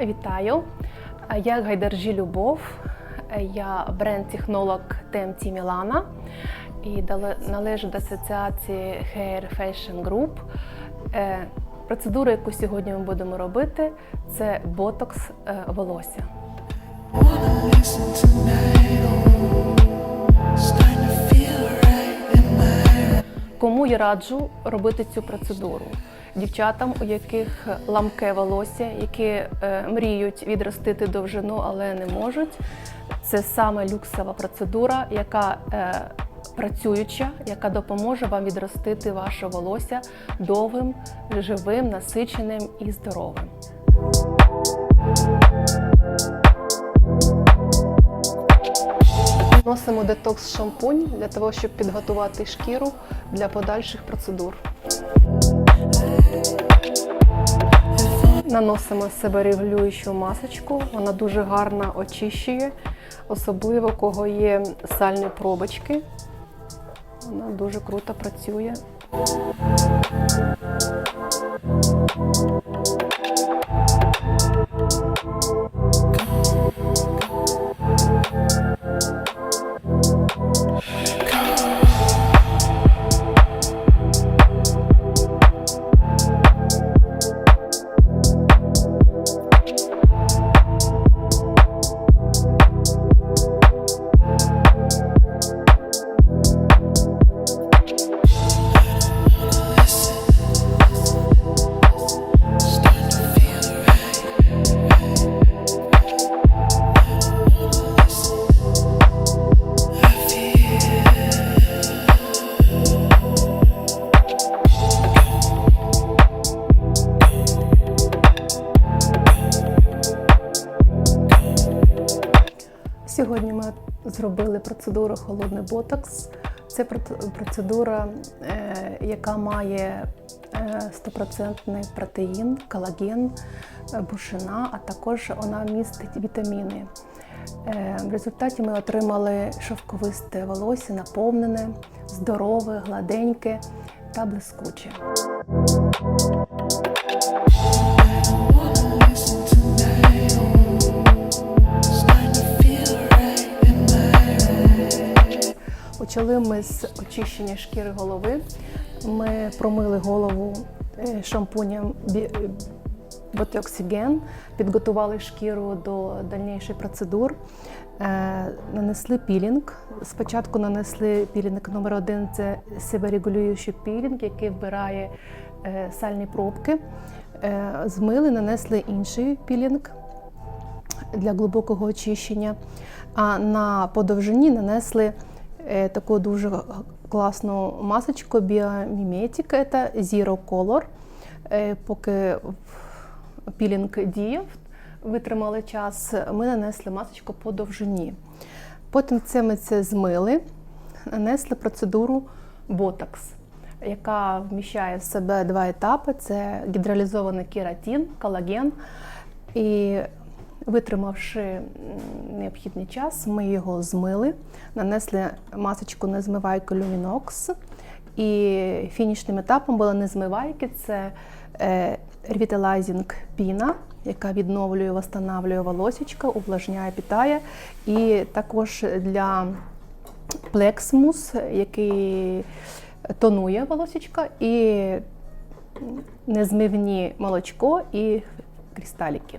Вітаю! Я Гайдаржі Любов, я бренд-технолог TMT Мілана і належу до асоціації Hair Fashion Group. Е, Процедура, яку сьогодні ми будемо робити, це ботокс е, волосся. Кому я раджу робити цю процедуру? Дівчатам, у яких ламке волосся, які е, мріють відростити довжину, але не можуть. Це саме люксова процедура, яка е, працююча, яка допоможе вам відростити ваше волосся довгим, живим, насиченим і здоровим. Носимо детокс шампунь для того, щоб підготувати шкіру для подальших процедур. Наносимо себе регулюючу масочку. Вона дуже гарно очищує, особливо кого є сальні пробочки. Вона дуже круто працює. Сьогодні ми зробили процедуру холодний ботокс. Це процедура, е, яка має е, стопроцентний протеїн, колаген, е, бушина, а також вона містить вітаміни. Е, В результаті ми отримали шовковисте волосся, наповнене, здорове, гладеньке та блискуче. Почали ми з очищення шкіри голови. Ми промили голову е, шампунем Бі- підготували шкіру до дальніших процедур. Е, Нанесли пілінг. Спочатку нанесли пілінг номер один це себерегулюючий пілінг, який вбирає е, сальні пробки. Е, Змили, нанесли інший пілінг для глибокого очищення. А на подовжині нанесли е, таку дуже класну масочку Biomimitic, це Zero Color. Е, Поки пілінг діяв, витримали час, ми нанесли масочку по довжині. Потім це ми це змили, нанесли процедуру ботокс, яка вміщає в себе два етапи: це гідралізований кератин, колаген. І витримавши необхідний час, ми його змили, нанесли масочку незмивайку Luminox. І фінішним етапом була незмивайки, це ревіталайзінг піна, яка відновлює, восстанавлює волосічка, увлажняє, питає. І також для плексмус, який тонує волосічка, і незмивні молочко і кристаліки.